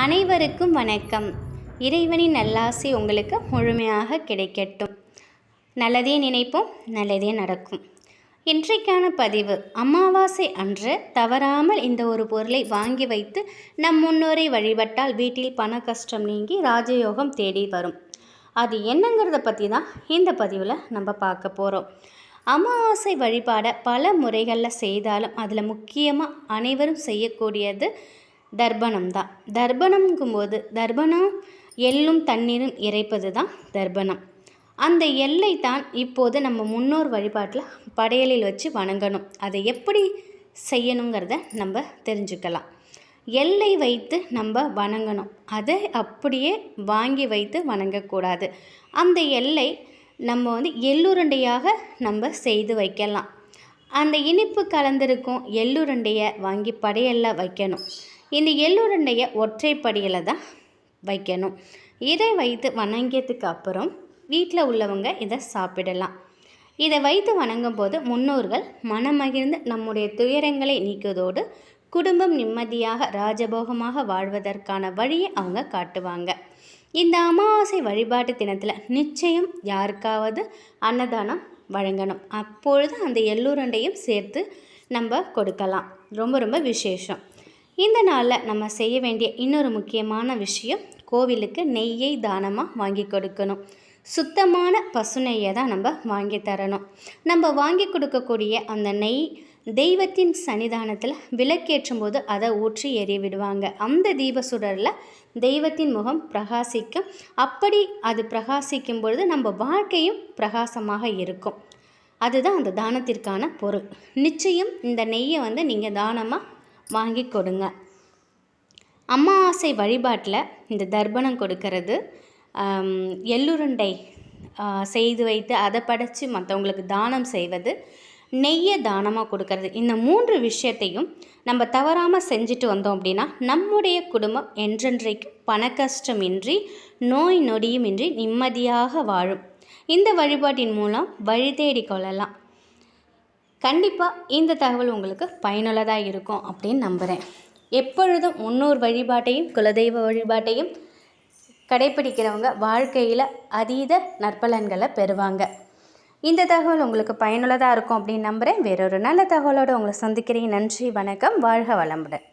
அனைவருக்கும் வணக்கம். இறைவனின் நல்லாசி உங்களுக்கு முழுமையாக கிடைக்கட்டும். நல்லதே நினைப்போம் நல்லதே நடக்கும். இன்றைக்கான பதிவு அமாவாசை அன்று தவறாமல் இந்த ஒரு பொருளை வாங்கி வைத்து நம் முன்னோரை வழிபட்டால் வீட்டில் பண கஷ்டம் நீங்கி ராஜயோகம் தேடி வரும். அது என்னங்கிறத பற்றி தான் இந்த பதிவில் நம்ம பார்க்க போகிறோம் அமாவாசை வழிபாடை பல முறைகளில் செய்தாலும் அதில் முக்கியமாக அனைவரும் செய்யக்கூடியது தர்ப்பணம் தான். தர்ப்பணம்ங்கும்போது தர்ப்பணம் எள்ளும் தண்ணீரும் இறைப்பது தான் தர்ப்பணம். அந்த எல்லை தான் இப்போது நம்ம முன்னோர் வழிபாட்டில் படையலில் வச்சு வணங்கணும். அதை எப்படி செய்யணுங்கிறத நம்ம தெரிஞ்சுக்கலாம். எல்லை வைத்து நம்ம வணங்கணும். அதை அப்படியே வாங்கி வைத்து வணங்கக்கூடாது. அந்த எல்லை நம்ம வந்து எள்ளுருண்டையாக நம்ம செய்து வைக்கலாம். அந்த இனிப்பு கலந்திருக்கும் எள்ளுருண்டையை வாங்கி படையலில் வைக்கணும். இந்த எள்ளுருண்டையை ஒற்றைப்படியில் தான் வைக்கணும். இதை வைத்து வணங்கியதுக்கு அப்புறம் வீட்டில் உள்ளவங்க இதை சாப்பிடலாம். இதை வைத்து வணங்கும் போது முன்னோர்கள் மனமகிழ்ந்து நம்முடைய துயரங்களை நீக்குவதோடு குடும்பம் நிம்மதியாக ராஜபோகமாக வாழ்வதற்கான வழியை அவங்க காட்டுவாங்க. இந்த அமாவாசை வழிபாட்டு தினத்தில் நிச்சயம் யாருக்காவது அன்னதானம் வழங்கணும். அப்பொழுது அந்த எள்ளுருண்டையும் சேர்த்து நம்ம கொடுக்கலாம். ரொம்ப ரொம்ப விசேஷம். இந்த நாளில் நம்ம செய்ய வேண்டிய இன்னொரு முக்கியமான விஷயம் கோவிலுக்கு நெய்யை தானமாக வாங்கி கொடுக்கணும். சுத்தமான பசு நெய்யை தான் நம்ம வாங்கி தரணும். நம்ம வாங்கி கொடுக்கக்கூடிய அந்த நெய் தெய்வத்தின் சன்னிதானத்தில் விளக்கேற்றும் போது அதை ஊற்றி எரிய விடுவாங்க. அந்த தீப சுடரில் தெய்வத்தின் முகம் பிரகாசிக்கும். அப்படி அது பிரகாசிக்கும் பொழுது நம்ம வாழ்க்கையும் பிரகாசமாக இருக்கும். அதுதான் அந்த தானத்திற்கான பொருள். நிச்சயம் இந்த நெய்யை வந்து நீங்கள் தானமாக வாங்கி கொடுங்க அமாவாசை வழிபாட்டில் இந்த தர்ப்பணம் கொடுக்கறது. எள்ளுருண்டை செய்து வைத்து அதை படைத்து மற்றவங்களுக்கு தானம் செய்வது நெய்யை தானமாக கொடுக்கறது. இந்த மூன்று விஷயத்தையும் நம்ம தவறாமல் செஞ்சுட்டு வந்தோம் அப்படின்னா நம்முடைய குடும்பம் என்றென்றைக்கும் பண கஷ்டமின்றி நோய் நொடியும் இன்றி நிம்மதியாக வாழும். இந்த வழிபாட்டின் மூலம் வழி தேடி கொள்ளலாம். கண்டிப்பாக இந்த தகவல் உங்களுக்கு பயனுள்ளதாக இருக்கும் அப்படின்னு நம்புகிறேன் எப்பொழுதும் முன்னோர் வழிபாட்டையும் குலதெய்வ வழிபாட்டையும் கடைப்பிடிக்கிறவங்க வாழ்க்கையில் அதீத நற்பலன்களை பெறுவாங்க. இந்த தகவல் உங்களுக்கு பயனுள்ளதாக இருக்கும் அப்படின்னு நம்புகிறேன் வேறொரு நல்ல தகவலோடு உங்களை சந்திக்கிறேன். நன்றி வணக்கம். வாழ்க வளமுடன்.